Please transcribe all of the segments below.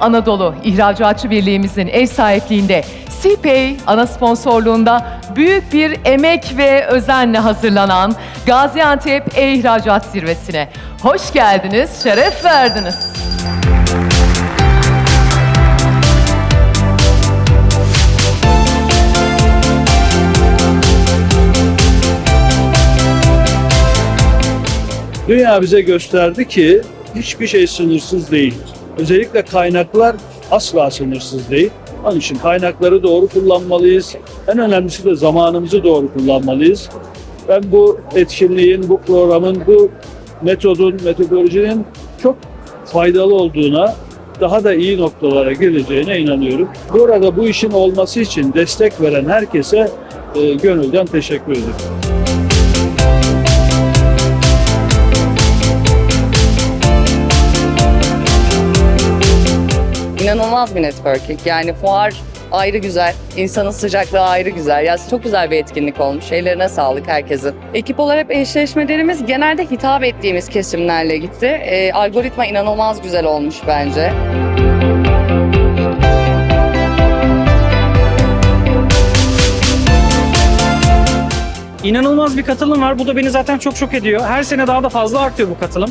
Anadolu İhracatçı Birliğimizin ev sahipliğinde CPay ana sponsorluğunda büyük bir emek ve özenle hazırlanan Gaziantep E-İhracat Zirvesi'ne hoş geldiniz, şeref verdiniz. Dünya bize gösterdi ki hiçbir şey sınırsız değildir. Özellikle kaynaklar asla sınırsız değil. Onun için kaynakları doğru kullanmalıyız. En önemlisi de zamanımızı doğru kullanmalıyız. Ben bu etkinliğin, bu programın, bu metodun, metodolojinin çok faydalı olduğuna, daha da iyi noktalara geleceğine inanıyorum. Burada bu işin olması için destek veren herkese e, gönülden teşekkür ederim. İnanılmaz bir networking. Yani fuar ayrı güzel, insanın sıcaklığı ayrı güzel. Ya çok güzel bir etkinlik olmuş. Ellerine sağlık herkesin. Ekip olarak eşleşmelerimiz genelde hitap ettiğimiz kesimlerle gitti. Ee, algoritma inanılmaz güzel olmuş bence. İnanılmaz bir katılım var. Bu da beni zaten çok şok ediyor. Her sene daha da fazla artıyor bu katılım.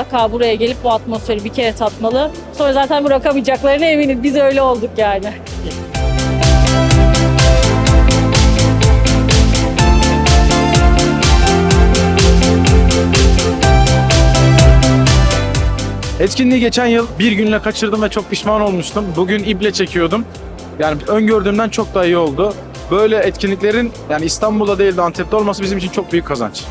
Mutlaka buraya gelip bu atmosferi bir kere tatmalı. Sonra zaten bırakamayacaklarına eminim. Biz öyle olduk yani. Etkinliği geçen yıl bir günle kaçırdım ve çok pişman olmuştum. Bugün iple çekiyordum. Yani öngördüğümden çok daha iyi oldu. Böyle etkinliklerin yani İstanbul'da değil de Antep'te olması bizim için çok büyük kazanç.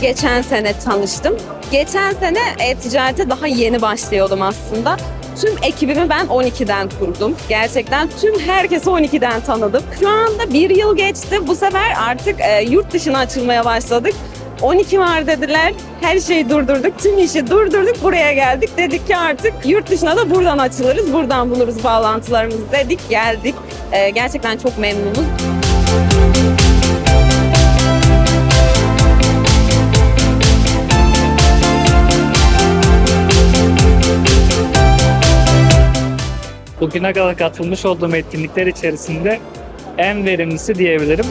Geçen sene tanıştım. Geçen sene e-ticarete daha yeni başlıyordum aslında. Tüm ekibimi ben 12'den kurdum. Gerçekten tüm herkesi 12'den tanıdım. Şu anda bir yıl geçti. Bu sefer artık e, yurt dışına açılmaya başladık. 12 var dediler. Her şeyi durdurduk. Tüm işi durdurduk. Buraya geldik. Dedik ki artık yurt dışına da buradan açılırız. Buradan buluruz bağlantılarımızı dedik. Geldik. E, gerçekten çok memnunuz. Bugüne kadar katılmış olduğum etkinlikler içerisinde en verimlisi diyebilirim.